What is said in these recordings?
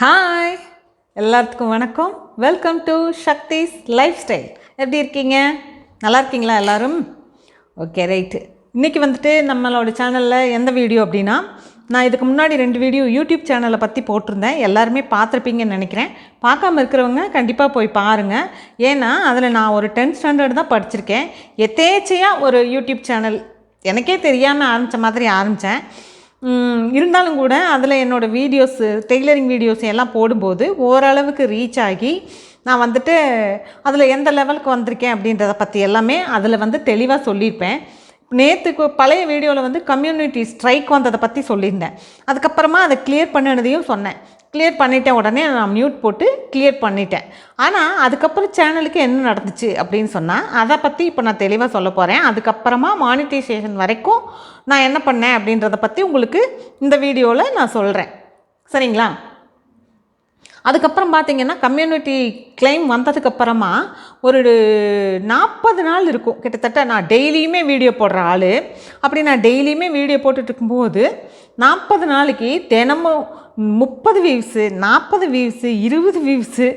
Hi எல்லாத்துக்கும் வணக்கம். Welcome to Sakthi's lifestyle எப்படி இருக்கீங்க? நல்லா இருக்கீங்களா எல்லாரும்? ஓகே ரைட்டு இன்றைக்கி வந்துட்டு நம்மளோட சேனலில் எந்த வீடியோ அப்படின்னா நான் இதுக்கு முன்னாடி ரெண்டு வீடியோ யூடியூப் சேனலை பற்றி போட்டிருந்தேன். எல்லாருமே பார்த்துருப்பீங்கன்னு நினைக்கிறேன். பார்க்காம இருக்கிறவங்க கண்டிப்பாக போய் பாருங்கள் ஏன்னா அதில் நான் ஒரு டென்த் ஸ்டாண்டர்ட் தான் படிச்சிருக்கேன். எத்தேச்சையாக ஒரு யூடியூப் சேனல் எனக்கே தெரியாமல் ஆரம்பித்த மாதிரி ஆரம்பித்தேன் இருந்தாலும் கூட அதில் என்னோடய வீடியோஸு டெய்லரிங் வீடியோஸ் எல்லாம் போடும்போது ஓரளவுக்கு ரீச் ஆகி நான் வந்துட்டு அதில் எந்த லெவலுக்கு வந்திருக்கேன் அப்படின்றத பற்றி எல்லாமே அதில் வந்து தெளிவாக சொல்லியிருப்பேன். நேற்றுக்கு பழைய வீடியோவில் வந்து கம்யூனிட்டி ஸ்ட்ரைக் வந்ததை பற்றி சொல்லியிருந்தேன். அதுக்கப்புறமா அதை கிளியர் பண்ணினதையும் சொன்னேன். கிளியர் பண்ணிட்டேன். உடனே நான் மியூட் போட்டு கிளியர் பண்ணிட்டேன். ஆனால் அதுக்கப்புறம் சேனலுக்கு என்ன நடந்துச்சு அப்படின்னு சொன்னால் அதை பற்றி இப்போ நான் தெளிவாக சொல்ல போகிறேன் அதுக்கப்புறமா மானிட்டைசேஷன் வரைக்கும் நான் என்ன பண்ணேன் அப்படின்றத பற்றி உங்களுக்கு இந்த வீடியோவில் நான் சொல்கிறேன் சரிங்களா? அதுக்கப்புறம் பார்த்தீங்கன்னா கம்யூனிட்டி கிளைம் வந்ததுக்கப்புறமா ஒரு நாற்பது நாள் இருக்கும். கிட்டத்தட்ட நான் டெய்லியுமே வீடியோ போடுற ஆள். அப்படி நான் டெய்லியுமே வீடியோ போட்டுட்ருக்கும்போது நாற்பது நாளைக்கு தினமும் முப்பது வியூஸு நாற்பது வியூஸு இருபது வியூஸு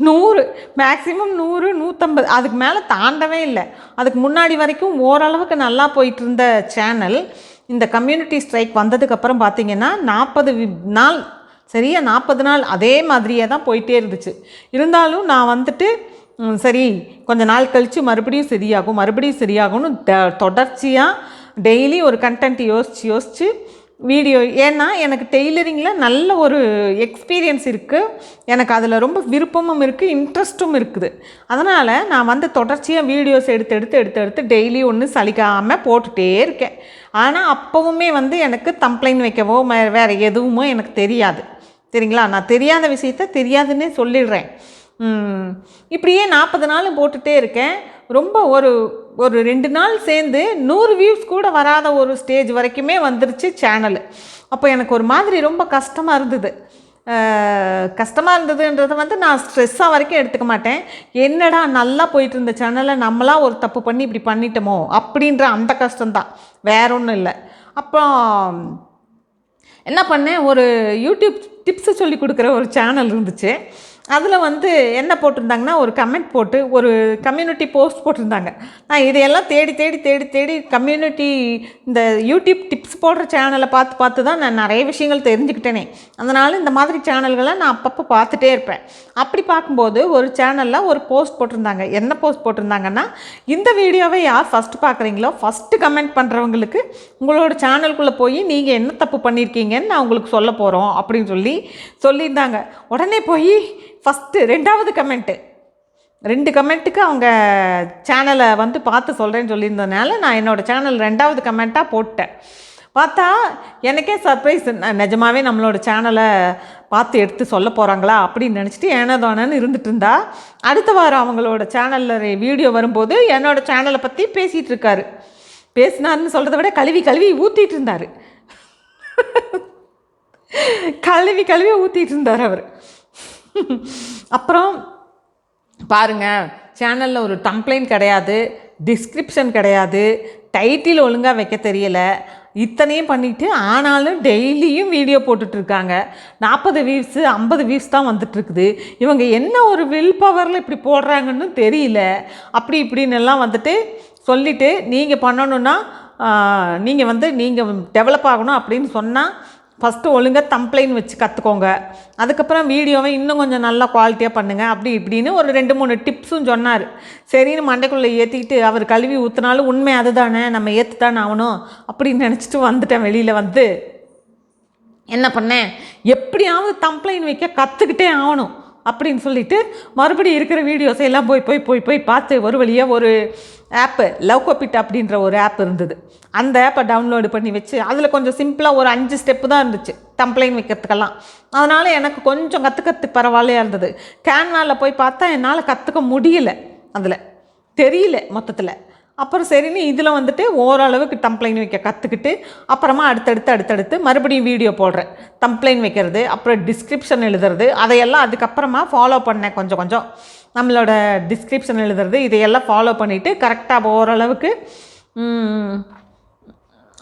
நூறு மேக்ஸிமம் நூறு நூற்றம்பது அதுக்கு மேலே தாண்டவே இல்லை. அதுக்கு முன்னாடி வரைக்கும் ஓரளவுக்கு நல்லா போயிட்டு இருந்த சேனல் இந்த கம்யூனிட்டி ஸ்ட்ரைக் வந்ததுக்கப்புறம் பார்த்திங்கன்னா நாற்பது நாள் சரியா நாற்பது நாள் அதே மாதிரியே தான் போயிட்டே இருந்துச்சு. இருந்தாலும் நான் வந்துட்டு சரி கொஞ்ச நாள் கழித்து மறுபடியும் சரியாகும் மறுபடியும் சரியாகும்னு த- தொடர்ச்சியாக டெய்லி ஒரு கண்டென்ட் யோசித்து யோசித்து வீடியோ ஏன்னா எனக்கு டெய்லரிங்கில் நல்ல ஒரு எக்ஸ்பீரியன்ஸ் இருக்குது எனக்கு அதில் ரொம்ப விருப்பமும் இருக்குது இன்ட்ரெஸ்ட்டும் இருக்குது. அதனால் நான் வந்து தொடர்ச்சியாக வீடியோஸ் எடுத்து எடுத்து எடுத்து எடுத்து டெய்லி ஒன்று சலிக்காமல் போட்டுகிட்டே இருக்கேன். ஆனால் அப்போவுமே வந்து எனக்கு கம்ப்ளைண்ட் வைக்கவோ வேறு எதுவுமோ எனக்கு தெரியாது. சரிங்களா? நான் தெரியாத விஷயத்த தெரியாதுன்னே சொல்லிடுறேன். இப்படியே நாற்பது நாள் போட்டுகிட்டே இருக்கேன். ரொம்ப ஒரு ஒரு ரெண்டு நாள் சேர்ந்து நூறு வியூஸ் கூட வராத ஒரு ஸ்டேஜ் வரைக்குமே வந்துருச்சு சேனல் அப்போ எனக்கு ஒரு மாதிரி ரொம்ப கஷ்டமாக இருந்தது. கஷ்டமாக இருந்ததுன்றதை வந்து நான் ஸ்ட்ரெஸ்ஸாக வரைக்கும் எடுத்துக்க மாட்டேன். என்னடா நல்லா போயிட்டு இருந்த சேனலை நம்மளா ஒரு தப்பு பண்ணி இப்படி பண்ணிட்டோமோ அப்படின்ற அந்த கஷ்டம்தான். வேற ஒன்றும் இல்லை. அப்போ என்ன பண்ணேன்? ஒரு யூடியூப் டிப்ஸு சொல்லி கொடுக்குற ஒரு சேனல் இருந்துச்சு. அதில் வந்து என்ன போட்டிருந்தாங்கன்னா ஒரு கமெண்ட் போட்டு ஒரு கம்யூனிட்டி போஸ்ட் போட்டிருந்தாங்க. நான் இதையெல்லாம் தேடி தேடி தேடி தேடி கம்யூனிட்டி இந்த யூடியூப் டிப்ஸ் போடுற சேனலை பார்த்து பார்த்து தான் நான் நிறைய விஷயங்கள் தெரிஞ்சுக்கிட்டேனே. அதனால் இந்த மாதிரி சேனல்களை நான் அப்பப்போ பார்த்துட்டே இருப்பேன். அப்படி பார்க்கும்போது ஒரு சேனலில் ஒரு போஸ்ட் போட்டிருந்தாங்க. என்ன போஸ்ட் போட்டிருந்தாங்கன்னா இந்த வீடியோவை யார் ஃபஸ்ட்டு பார்க்குறீங்களோ ஃபஸ்ட்டு கமெண்ட் பண்ணுறவங்களுக்கு உங்களோட சேனலுக்குள்ளே போய் நீங்கள் என்ன தப்பு பண்ணியிருக்கீங்கன்னு நான் உங்களுக்கு சொல்ல போகிறோம் அப்படின்னு சொல்லி சொல்லியிருந்தாங்க. உடனே போய் ஃபஸ்ட்டு ரெண்டாவது கமெண்ட்டு ரெண்டு கமெண்ட்டுக்கு அவங்க சேனலை வந்து பார்த்து சொல்கிறேன்னு சொல்லியிருந்ததுனால நான் என்னோடய சேனல் ரெண்டாவது கமெண்ட்டாக போட்டேன். பார்த்தா எனக்கே சர்ப்ரைஸ் நிஜமாவே நம்மளோட சேனலை பார்த்து எடுத்து சொல்ல போகிறாங்களா அப்படின்னு நினச்சிட்டு ஏனதானன்னு இருந்துட்டு இருந்தா அடுத்த வாரம் அவங்களோட சேனலில் வீடியோ வரும்போது என்னோடய சேனலை பற்றி பேசிகிட்டு இருக்காரு. பேசினார்னு சொல்கிறத விட கழுவி கழுவி ஊற்றிட்டு இருந்தார். கழுவி கழுவி ஊற்றிட்டு இருந்தார் அவர். அப்புறம் பாருங்க சேனலில் ஒரு கம்ப்ளைண்ட் கிடையாது டிஸ்கிரிப்ஷன் கிடையாது டைட்டில் ஒழுங்காக வைக்க தெரியல. இத்தனையும் பண்ணிட்டு ஆனாலும் டெய்லியும் வீடியோ போட்டுட்ருக்காங்க. நாற்பது வியூஸு ஐம்பது வியூஸ் தான் வந்துட்டுருக்குது இவங்க என்ன ஒரு வில் பவரில் இப்படி போடுறாங்கன்னு தெரியல. அப்படி இப்படின்னு எல்லாம் வந்துட்டு சொல்லிவிட்டு நீங்கள் பண்ணணுன்னா நீங்கள் வந்து நீங்கள் டெவலப் ஆகணும் அப்படின்னு சொன்னால் ஃபஸ்ட்டு ஒழுங்காக தம்ப்ளைன் வச்சு கற்றுக்கோங்க அதுக்கப்புறம் வீடியோவை இன்னும் கொஞ்சம் நல்லா குவாலிட்டியாக பண்ணுங்கள் அப்படி இப்படின்னு ஒரு ரெண்டு மூணு டிப்ஸும் சொன்னார். சரின்னு மண்டைக்குள்ளே ஏற்றிக்கிட்டு அவர் கழுவி ஊற்றினாலும் உண்மை அதுதானே நம்ம ஏற்று தானே ஆகணும் அப்படின்னு நினச்சிட்டு வந்துட்டேன் வெளியில் வந்து. என்ன பண்ணேன்? எப்படியாவது தம்ப்ளைன் வைக்க கற்றுக்கிட்டே ஆகணும். அப்படின்னு சொல்லிட்டு மறுபடியும் இருக்கிற வீடியோஸை எல்லாம் போய் போய் போய் போய் பார்த்து ஒரு வழியாக ஒரு ஆப்பு லவ் கோபிட் அப்படின்ற ஒரு ஆப் இருந்தது. அந்த ஆப்பை டவுன்லோடு பண்ணி வச்சு அதில் கொஞ்சம் சிம்பிளாக ஒரு அஞ்சு ஸ்டெப்பு தான் இருந்துச்சு தம்ப்ளைன் வைக்கிறதுக்கெல்லாம். அதனால் எனக்கு கொஞ்சம் கற்றுக்கிறது பரவாயில்லையாக இருந்தது. கேன்வாவில் போய் பார்த்தா என்னால் கற்றுக்க முடியல அதில். தெரியல மொத்தத்தில். அப்புறம் சரின்னு இதில் வந்துட்டு ஓரளவுக்கு தம்ப்ளைன் வைக்க கற்றுக்கிட்டு அப்புறமா அடுத்தடுத்து அடுத்தடுத்து மறுபடியும் வீடியோ போடுறேன். தம்ப்ளைன் வைக்கிறது அப்புறம் டிஸ்கிரிப்ஷன் எழுதுறது அதையெல்லாம் அதுக்கப்புறமா ஃபாலோ பண்ணேன் கொஞ்சம் கொஞ்சம் நம்மளோட டிஸ்கிரிப்ஷன் எழுதுறது இதையெல்லாம் ஃபாலோ பண்ணிவிட்டு கரெக்டாக ஓரளவுக்கு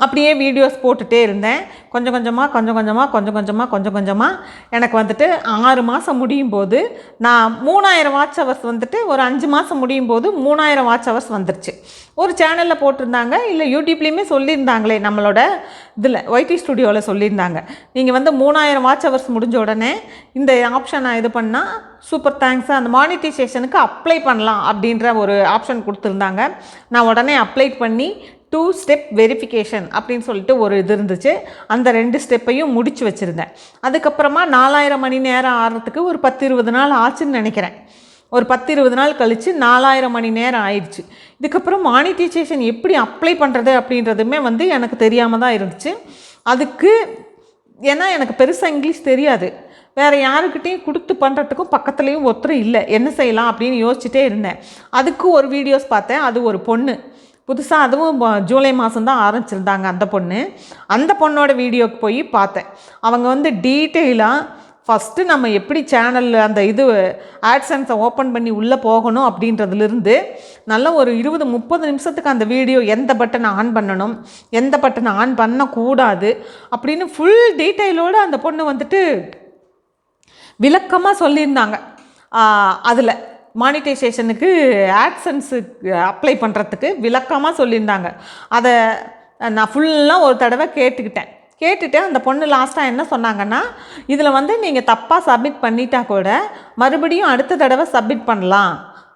அப்படியே வீடியோஸ் போட்டுகிட்டே இருந்தேன். கொஞ்சம் கொஞ்சமாக கொஞ்சம் கொஞ்சமாக கொஞ்சம் கொஞ்சமாக கொஞ்சம் கொஞ்சமாக எனக்கு வந்துட்டு ஆறு மாதம் முடியும் போது நான் மூணாயிரம் வாட்ச் ஹவர்ஸ் வந்துட்டு ஒரு அஞ்சு மாதம் முடியும் போது மூணாயிரம் வாட்ச் ஹவர்ஸ் வந்துருச்சு. ஒரு சேனலில் போட்டிருந்தாங்க இல்லை யூடியூப்லேயுமே சொல்லியிருந்தாங்களே நம்மளோட இதில் ஒய்டி ஸ்டுடியோவில் சொல்லியிருந்தாங்க. நீங்கள் வந்து மூணாயிரம் வாட்ச் ஹவர்ஸ் முடிஞ்ச உடனே இந்த ஆப்ஷன் நான் இது பண்ணால் சூப்பர் தேங்க்ஸ் அந்த மானிட்டைசேஷனுக்கு அப்ளை பண்ணலாம் அப்படின்ற ஒரு ஆப்ஷன் கொடுத்துருந்தாங்க. நான் உடனே அப்ளை பண்ணி டூ ஸ்டெப் வெரிஃபிகேஷன் அப்படின்னு சொல்லிட்டு ஒரு இது இருந்துச்சு. அந்த ரெண்டு ஸ்டெப்பையும் முடிச்சு வச்சுருந்தேன். அதுக்கப்புறமா நாலாயிரம் மணி நேரம் ஆடுறதுக்கு ஒரு பத்து இருபது நாள் ஆச்சுன்னு நினைக்கிறேன். ஒரு பத்து இருபது நாள் கழித்து நாலாயிரம் மணி நேரம் ஆயிடுச்சு. இதுக்கப்புறம் மானிட்டைசேஷன் எப்படி அப்ளை பண்ணுறது அப்படின்றதுமே வந்து எனக்கு தெரியாமல் தான் இருந்துச்சு. அதுக்கு ஏன்னா எனக்கு பெருசாக இங்கிலீஷ் தெரியாது. வேறு யாருக்கிட்டேயும் கொடுத்து பண்ணுறதுக்கும் பக்கத்துலேயும் ஒருத்தர் இல்லை. என்ன செய்யலாம் அப்படின்னு யோசிச்சுட்டே இருந்தேன். அதுக்கு ஒரு வீடியோஸ் பார்த்தேன். அது ஒரு பொண்ணு. புதுசாக அதுவும் ஜூலை மாதம் தான் ஆரம்பிச்சிருந்தாங்க அந்த பொண்ணு. அந்த பொண்ணோட வீடியோக்கு போய் பார்த்தேன். அவங்க வந்து டீட்டெயிலாக ஃபஸ்ட்டு நம்ம எப்படி சேனலில் அந்த இது ஆட்சன்ஸை ஓப்பன் பண்ணி உள்ளே போகணும் அப்படின்றதுலேருந்து நல்ல ஒரு இருபது முப்பது நிமிஷத்துக்கு அந்த வீடியோ எந்த பட்டனை ஆன் பண்ணணும் எந்த பட்டனை ஆன் பண்ணக்கூடாது அப்படின்னு ஃபுல் டீட்டெயிலோடு அந்த பொண்ணு வந்துட்டு விளக்கமாக சொல்லியிருந்தாங்க. அதில் மானிட்டைசேஷனுக்கு ஆட்சன்ஸுக்கு அப்ளை பண்ணுறதுக்கு விளக்கமாக சொல்லியிருந்தாங்க. அதை நான் ஃபுல்லாக ஒரு தடவை கேட்டுக்கிட்டேன். கேட்டுட்டு அந்த பொண்ணு லாஸ்ட்டாக என்ன சொன்னாங்கன்னா இதில் வந்து நீங்கள் தப்பாக சப்மிட் பண்ணிட்டா கூட மறுபடியும் அடுத்த தடவை சப்மிட் பண்ணலாம்.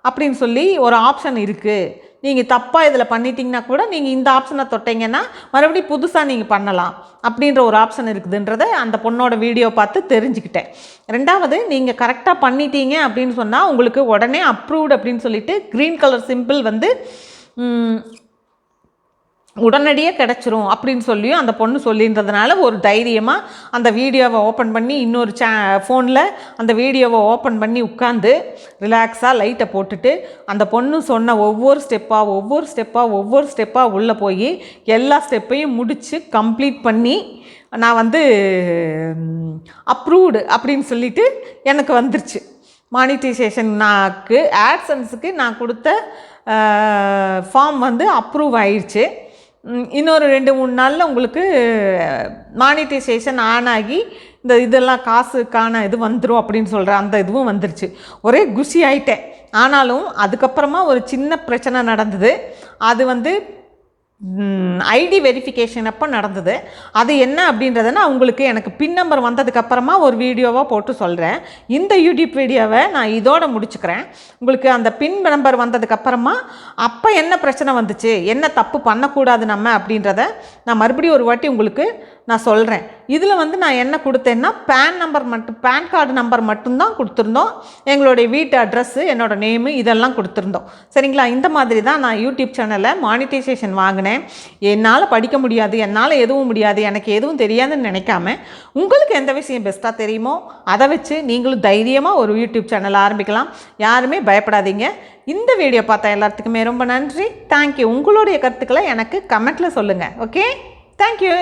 அப்படின்னு சொல்லி ஒரு ஆப்ஷன் இருக்குது நீங்கள் தப்பாக இதில் பண்ணிட்டீங்கன்னா கூட நீங்கள் இந்த ஆப்ஷனை தொட்டீங்கன்னா மறுபடியும் புதுசாக நீங்கள் பண்ணலாம் அப்படின்ற ஒரு ஆப்ஷன் இருக்குதுன்றதை அந்த பொண்ணோட வீடியோ பார்த்து தெரிஞ்சுக்கிட்டேன். ரெண்டாவது நீங்கள் கரெக்டாக பண்ணிட்டீங்க அப்படின்னு சொன்னால் உங்களுக்கு உடனே அப்ரூவ்டு அப்படின்னு சொல்லிட்டு க்ரீன் கலர் சிம்பிள் வந்து உடனடியாக உடனடியே கிடச்சிரும் அப்படின்னு சொல்லியும் அந்த பொண்ணு சொல்லியிருந்ததுனால ஒரு தைரியமாக அந்த வீடியோவை ஓப்பன் பண்ணி இன்னொரு சே ஃபோனில் அந்த வீடியோவை ஓப்பன் பண்ணி உட்காந்து ரிலாக்ஸாக லைட்டை போட்டுட்டு அந்த பொண்ணு சொன்ன ஒவ்வொரு ஸ்டெப்பாக ஒவ்வொரு ஸ்டெப்பாக ஒவ்வொரு ஸ்டெப்பாக உள்ளே போய் எல்லா ஸ்டெப்பையும் முடித்து கம்ப்ளீட் பண்ணி நான் வந்து அப்ரூவ்டு அப்படின்னு சொல்லிட்டு எனக்கு வந்துருச்சு. மானிட்டைசேஷன் நாக்கு ஆட்சன்ஸுக்கு நான் கொடுத்த ஃபார்ம் வந்து அப்ரூவ் ஆயிடுச்சு இன்னொரு ரெண்டு மூணு நாளில் உங்களுக்கு மானிட்டைசேஷன் ஆன் ஆகி இந்த இதெல்லாம் காசுக்கான இது வந்துடும் அப்படின்னு சொல்கிற அந்த இதுவும் வந்துருச்சு. ஒரே குஷி ஆயிட்டேன். ஆனாலும் அதுக்கப்புறமா ஒரு சின்ன பிரச்சனை நடந்தது. அது வந்து ஐடி வெரிஃபிகேஷன் அப்போ நடந்தது. அது என்ன அப்படின்றத நான் உங்களுக்கு எனக்கு பின் நம்பர் வந்ததுக்கப்புறமா ஒரு வீடியோவாக போட்டு சொல்கிறேன் இந்த யூடியூப் வீடியோவை நான் இதோட முடிச்சுக்கிறேன். உங்களுக்கு அந்த பின் நம்பர் வந்ததுக்கப்புறமா அப்போ என்ன பிரச்சனை வந்துச்சு? என்ன தப்பு பண்ணக்கூடாது நம்ம அப்படின்றத நான் மறுபடியும் ஒரு வாட்டி உங்களுக்கு நான் சொல்கிறேன் இதில் வந்து நான் என்ன கொடுத்தேன்னா பேன் நம்பர் மட்டும் பேன் கார்டு நம்பர் மட்டும்தான் கொடுத்துருந்தோம். எங்களுடைய வீட்டு அட்ரஸ்ஸு என்னோட நேமு இதெல்லாம் கொடுத்துருந்தோம். சரிங்களா? இந்த மாதிரி தான் நான் யூடியூப் சேனலில் மானிட்டைசேஷன் வாங்கினேன். என்னால் படிக்க முடியாது என்னால் எதுவும் முடியாது எனக்கு எதுவும் தெரியாதுன்னு நினைக்காம உங்களுக்கு எந்த விஷயம் பெஸ்ட்டாக தெரியுமோ அதை வச்சு நீங்களும் தைரியமாக ஒரு யூடியூப் சேனல் ஆரம்பிக்கலாம். யாருமே பயப்படாதீங்க. இந்த வீடியோ பார்த்தா எல்லாத்துக்குமே ரொம்ப நன்றி. தேங்க்யூ உங்களுடைய கருத்துக்களை எனக்கு கமெண்ட்டில் சொல்லுங்கள் ஓகே தேங்க்யூ